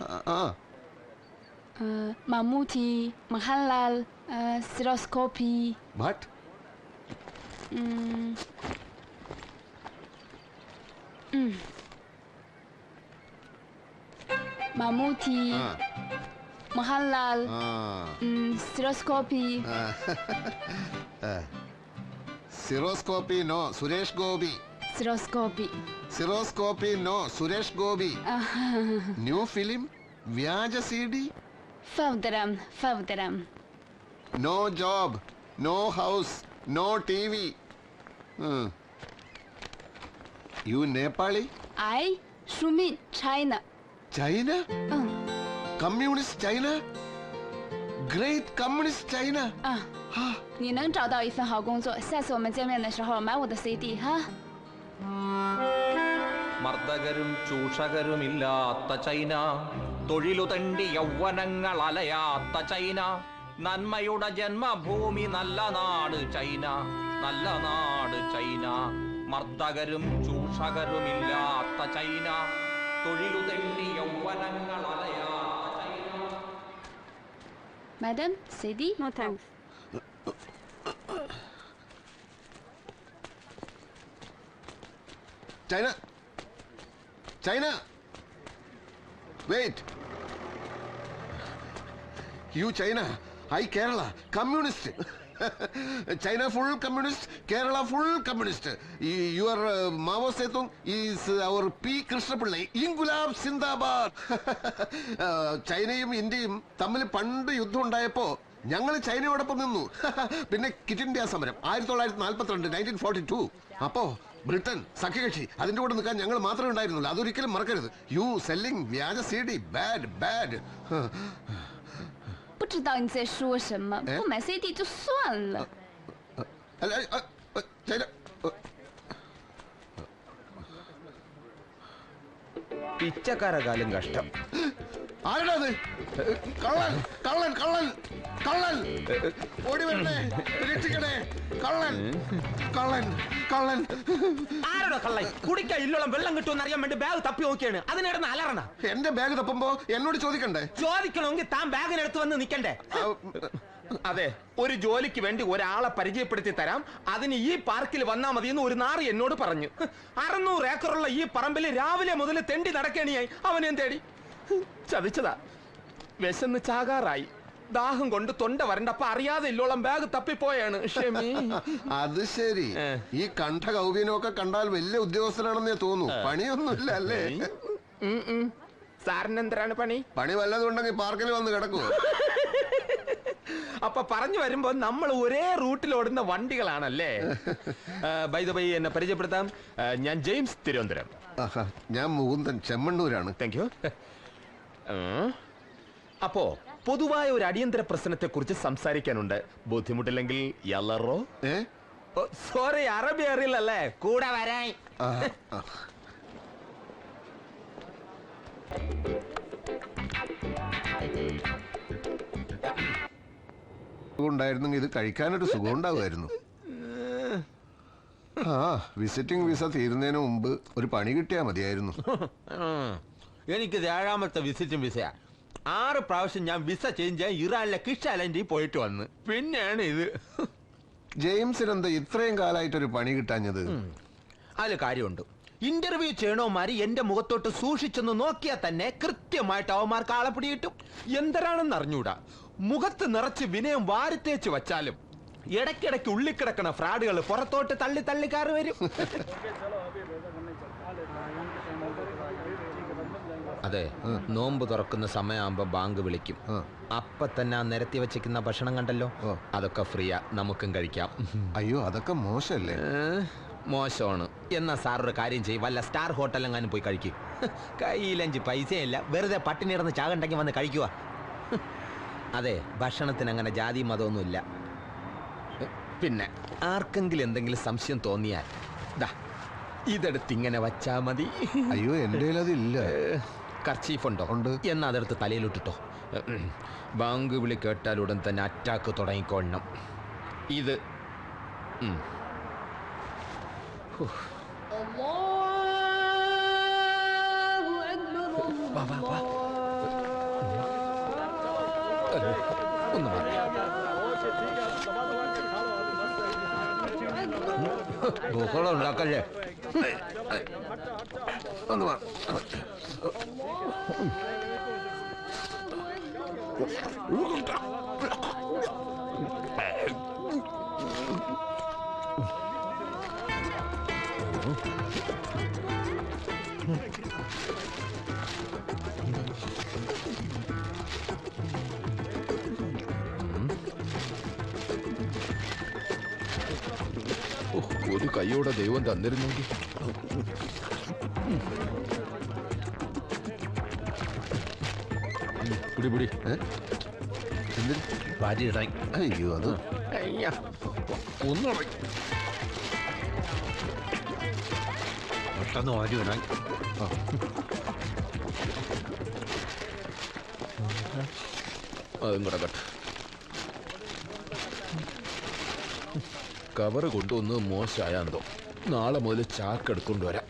A. Mamuti, Mahalal, uh, What? Mm. Mm. Mamuti, Ah. Mahalal, Ah. mm, no, Suresh Gobi. Stereoscopy. Ciroscopy no, Suresh Gobi. Uh-huh. New film? വ്യാജ C D ഫൗദരം ഫൗദരം no job no house no T V U Nepali I ഷുമിൻ China China communist China great communist China 啊，你能找到一份好工作，下次我们见面的时候买我的 CD 哈。 മർദ്ദകരും ചൂഷകരുമില്ലാത്ത China. തൊഴിലുതണ്ടി യൗവനങ്ങൾ അലയാത്ത China. നന്മയുടെ ജന്മഭൂമി നല്ല നാട് ചൈന. നല്ല നാട് ചൈന. മർദ്ദകരും ചൂഷകരുമില്ലാത്ത ചൈന. തൊഴിലുതണ്ടി യൗവനങ്ങൾ അലയാത്ത China. Madam CD? No thanks. China China. Wait you China I Kerala communist China full communist Kerala full communist your Mao Zedong is our P Krishnapillai inquilab സിന്ദാബാദ് ചൈനയും ഇന്ത്യയും തമ്മിൽ പണ്ട് യുദ്ധം ഉണ്ടായപ്പോ ഞങ്ങൾ ചൈനയോടൊപ്പം നിന്നു. പിന്നെ കിറ്റ് ഇന്ത്യ സമരം ആയിരത്തി തൊള്ളായിരത്തി നാൽപ്പത്തിരണ്ട് നയന്റീൻ ഫോർട്ടി ടു അപ്പോ ബ്രിട്ടൻ സഖ്യകക്ഷി അതിന്റെ കൂടെ നിൽക്കാൻ ഞങ്ങൾ മാത്രമേ ഉണ്ടായിരുന്നുള്ളൂ അതൊരിക്കലും മറക്കരുത് യു സെല്ലിംഗ് വ്യാജ C D bad bad 不知道你在说什么，哎不买 CD 就算了。 അല്ല അ, അ, ചൈന അ, പിച്ചക്കാരകാലം കഷ്ടം ആരെടാ അത്? കള്ളൻ കള്ളൻ കള്ളൻ കള്ളൻ. ഓടി വരണേ രക്ഷിക്കണേ. കള്ളൻ കള്ളൻ കള്ളൻ. ആരോടോ കള്ളൻ? കുടിക്കാൻ ഇല്ലോളം വെള്ളം കിട്ടുമെന്ന് അറിയാൻ വേണ്ടി ബാഗ് തപ്പി നോക്കിയാണ്. അതിനിടന്ന് അലറണ. എന്റെ ബാഗ് തപ്പുമ്പോ എന്നോട് ചോദിക്കണ്ടേ? ചോദിക്കണമെങ്കിൽ താൻ ബാഗിനടുത്ത് വന്ന് നിക്കണ്ടേ അതെ ഒരു ജോലിക്ക് വേണ്ടി ഒരാളെ പരിചയപ്പെടുത്തി തരാം. അതിന് ഈ പാർക്കിൽ വന്നാ മതി എന്ന് ഒരു നാറി എന്നോട് പറഞ്ഞു. അറുന്നൂറ് ഏക്കറുള്ള ഈ പറമ്പിൽ രാവിലെ മുതൽ തെണ്ടി നടക്കണിയായി. അവനെ തേടി ചതിച്ചതാ. വിശന്ന് ചാകാറായി. ദാഹം കൊണ്ട് തൊണ്ട വരണ്ട വരണ്ടപ്പ അറിയാതെ ഇല്ലോളം ബാഗ് തപ്പിപ്പോയാണ്. ഷെമി. അത് ശരി. ഈ കണ്ഠ കൗപീനമൊക്കെ കണ്ടാൽ വലിയ ഉദ്യോഗസ്ഥനാണെന്നേ തോന്നുന്നു പണിയൊന്നുമില്ല അല്ലേ. സാറിന് എന്തിനാണ് പണി? പണി വല്ലതുണ്ടെങ്കിൽ പാർക്കിൽ വന്ന് കിടക്കൂ അപ്പൊ പറഞ്ഞു വരുമ്പോ നമ്മൾ ഒരേ റൂട്ടിൽ ഓടുന്ന വണ്ടികളാണല്ലേ? ബൈ ദ ബൈ എന്നെ പരിചയപ്പെടുത്താം. ഞാൻ ജെയിംസ് തിരുവനന്തപുരം. ഞാൻ മുകുന്ദൻ ചെമ്മണ്ണൂരാണ്. താങ്ക് യു അപ്പോ പൊതുവായ ഒരു അടിയന്തര പ്രശ്നത്തെ കുറിച്ച് സംസാരിക്കാനുണ്ട്. ബുദ്ധിമുട്ടില്ലെങ്കിൽ യലറോ സോറി അറബി അറിയില്ലല്ലേ? കൂടെ. ഉണ്ടായിരുന്നെങ്കിൽ ഇത് കഴിക്കാനൊരു സുഖം ഉണ്ടാവുമായിരുന്നു ആ വിസിറ്റിംഗ് വിസ തീരുന്നതിന് മുമ്പ് ഒരു പണി കിട്ടിയാ മതിയായിരുന്നു. എനിക്കിത് ഏഴാമത്തെ വിസിറ്റും വിസയാ. ആറ് പ്രാവശ്യം ഞാൻ വിസ ചേഞ്ച് ചെയ്യാൻ ഇറാനിലെ കിഷ് ഐലൻഡിൽ പോയിട്ട് വന്ന്. പിന്നെയാണ് ഇത്. ജെയിംസിന് എന്താ ഇത്രയും കാലമായിട്ടൊരു പണി കിട്ടാഞ്ഞത്? അതിൽ കാര്യമുണ്ട്. ഇന്റർവ്യൂ ചെയ്യണോമാര് എന്റെ മുഖത്തോട്ട് സൂക്ഷിച്ചെന്ന് നോക്കിയാൽ തന്നെ കൃത്യമായിട്ട് അവന്മാർക്ക് ആളെ പിടികിട്ടും. എന്തരാണെന്ന് അറിഞ്ഞൂടാ. മുഖത്ത് നിറച്ച് വിനയം വാരിത്തേച്ച് വച്ചാലും ഇടയ്ക്കിടയ്ക്ക് ഉള്ളിക്കിടക്കണ ഫ്രാഡുകൾ പുറത്തോട്ട് തള്ളി തള്ളിക്കാറ് വരും. അതെ. നോമ്പ് തുറക്കുന്ന സമയമാകുമ്പോ ബാങ്ക് വിളിക്കും. അപ്പൊ തന്നെ ആ നിരത്തി വെച്ചിരിക്കുന്ന ഭക്ഷണം കണ്ടല്ലോ. അതൊക്കെ ഫ്രീയാ. നമുക്കും കഴിക്കാം. അയ്യോ അതൊക്കെ മോശമല്ലേ? മോശമാണ്. എന്നാ സാർ ഒരു കാര്യം ചെയ്യും. വല്ല സ്റ്റാർ ഹോട്ടലെങ്ങാനും പോയി കഴിക്കും. കയ്യിലഞ്ച് പൈസയല്ല. വെറുതെ പട്ടിണി ഇറന്ന് ചാകണ്ടെങ്കിൽ വന്ന് കഴിക്കുക അതെ ഭക്ഷണത്തിന് അങ്ങനെ ജാതി മതമൊന്നുമില്ല. പിന്നെ ആർക്കെങ്കിലും എന്തെങ്കിലും സംശയം തോന്നിയാൽ ദാ ഇതെടുത്ത് ഇങ്ങനെ വച്ചാ മതി. അയ്യോ എന്റെ അതില്ല കർച്ചീഫ് ഉണ്ടോ ഉണ്ട്. എന്നാ അതെടുത്ത് തലയിലിട്ടിട്ടോ ഉം. ബാങ്ക് വിളി കേട്ടാൽ ഉടൻ തന്നെ അറ്റാക്ക് തുടങ്ങിക്കൊള്ളണം ഇത് ഉം. ഹൂ. വാ, വാ, വാ. അല്ല, ഒന്ന് മാറി ബഹളം ഉണ്ടാക്കല്ലേ Warte mal. Oh. Oh. Oh. Oh. Oh. Oh. Oh. Oh. ഒരു കൈയോടെ ദൈവം തന്നിരുന്നെങ്കിൽ. പിടി പിടി? എന്തിന്? അയ്യോ അത് പെട്ടെന്ന് വാരി ഇടാൻ അതും കൂടെ കവറ് കൊണ്ടുവന്ന് മോശമായാന്തോ നാളെ മുതൽ ചാക്ക് എടുക്കൊണ്ട് വരാം.